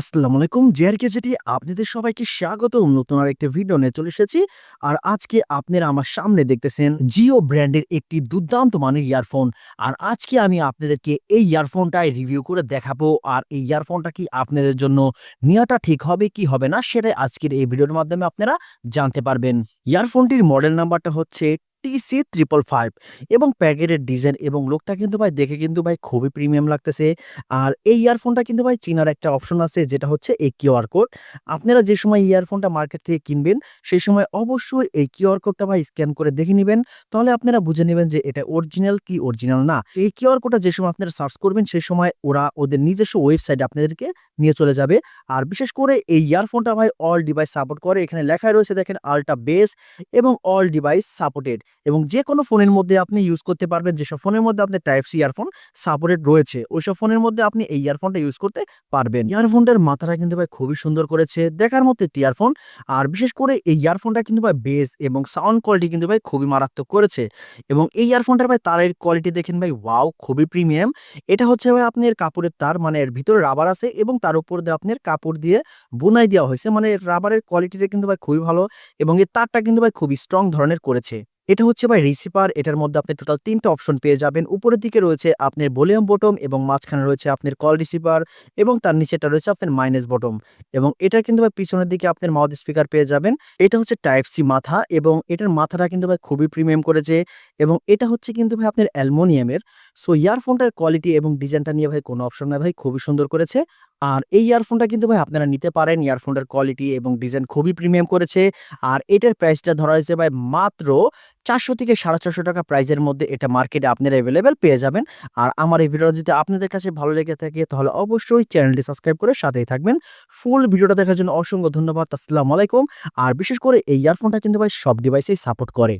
আসসালামু আলাইকুম। জেআরকে যেটি আপনাদের সবাইকে স্বাগত নতুন আর একটি ভিডিও নিয়ে চলে এসেছি। আর আজকে আপনারা আমার সামনে দেখতেছেন জিও ব্র্যান্ডের একটি দুর্দান্ত মানের ইয়ারফোন। আর আজকে আমি আপনাদেরকে এই ইয়ারফোনটাই রিভিউ করে দেখাবো। আর এই ইয়ারফোনটা কি আপনাদের জন্য নেওয়াটা ঠিক হবে, কি হবে না, সেটাই আজকের এই ভিডিওর মাধ্যমে আপনারা জানতে পারবেন। ইয়ারফোনটির মডেল নাম্বারটা হচ্ছে টিসি ট্রিপল ফাইভ এবং প্যাকেটের ডিজাইন এবং লোকটা কিন্তু ভাই দেখে কিন্তু ভাই খুবই প্রিমিয়াম লাগতেছে। আর এই ইয়ারফোনটা কিন্তু ভাই চিনার একটা অপশন আছে, যেটা হচ্ছে এই কিউআর কোড আপনারা যে সময় ইয়ারফোনটা মার্কেট থেকে কিনবেন, সেই সময় অবশ্যই এই কিউআর কোডটা ভাই স্ক্যান করে দেখে নেবেন। তাহলে আপনারা বুঝে নেবেন যে এটা অরিজিনাল কি অরিজিনাল না। এই কিউআর কোডটা যে সময় আপনারা সার্চ করবেন, সেই সময় ওরা ওদের নিজস্ব ওয়েবসাইট আপনাদেরকে নিয়ে চলে যাবে। আর বিশেষ করে এই ইয়ারফোনটা ভাই অল ডিভাইস সাপোর্ট করে। এখানে লেখা রয়েছে দেখেন আলট্রা বেস এবং অল ডিভাইস সাপোর্টেড এবং যে কোনো ফোনের মধ্যে আপনি ইউজ করতে পারবেন, যেসব ফোনের মধ্যে আপনার টাইপ সি ইয়ারফোন সাপোর্টেড রয়েছে, ওইসব ফোনের মধ্যে আপনি এই ইয়ারফোনটা ইউজ করতে পারবেন। ইয়ারফোনটার মাথাটা কিন্তু ভাই খুবই সুন্দর করেছে, দেখার মতো একটি ইয়ারফোন আর বিশেষ করে এই ইয়ারফোনটা কিন্তু ভাই বেস এবং সাউন্ড কোয়ালিটি কিন্তু ভাই খুবই মারাত্মক করেছে। এবং এই ইয়ারফোনটার ভাই তারের কোয়ালিটি দেখেন ভাই ওয়াও খুবই প্রিমিয়াম এটা হচ্ছে ভাই আপনার কাপড়ের তার মানে এর ভিতরে রাবার আছে এবং তার উপর দিয়ে আপনার কাপড় দিয়ে বোনাই দেওয়া হয়েছে মানে রাবারের কোয়ালিটিটা কিন্তু ভাই খুবই ভালো এবং এর তারটা কিন্তু ভাই খুবই স্ট্রং ধরনের করেছে। এটা হচ্ছে ভাই রিসিভার এটার মধ্যে আপনি টোটাল তিনটা অপশন পেয়ে যাবেন। উপরের দিকে রয়েছে আপনার ভলিউম বটম এবং মাঝখানে রয়েছে আপনার কল রিসিভার এবং তার নিচেটা রয়েছে আপনার মাইনাস বটম এবং এটা কিন্তু ভাই পিছনের দিকে আপনার মাউথ স্পিকার পেয়ে যাবেন। এটা হচ্ছে টাইপ সি মাথা এবং এটার মাথাটা কিন্তু ভাই খুবই প্রিমিয়াম করেছে এবং এটা হচ্ছে কিন্তু ভাই আপনার অ্যালমোনিয়ামের। সো ইয়ারফোনটার কোয়ালিটি এবং ডিজাইনটা নিয়ে ভাই কোনো অপশন নাই ভাই, খুবই সুন্দর করেছে। আর এই ইয়ারফোনটা কিন্তু ভাই আপনারা নিতে পারেন। ইয়ারফোনটার কোয়ালিটি এবং ডিজাইন খুবই প্রিমিয়াম করেছে। আর এটার প্রাইসটা ধরা হয়েছে ভাই মাত্র চারশো থেকে সাড়ে চারশো টাকা প্রাইজের মধ্যে এটা মার্কেটে আপনারা অ্যাভেলেবেল পেয়ে যাবেন। আর আমার এই ভিডিওটা যদি আপনাদের কাছে ভালো লেগে থাকে তাহলে অবশ্যই চ্যানেলটি সাবস্ক্রাইব করে সাথেই থাকবেন। ফুল ভিডিওটা দেখার জন্য অসংখ্য ধন্যবাদ, আসসালামু আলাইকুম। আর বিশেষ করে এই ইয়ারফোনটা কিন্তু ভাই সব ডিভাইসেই সাপোর্ট করে।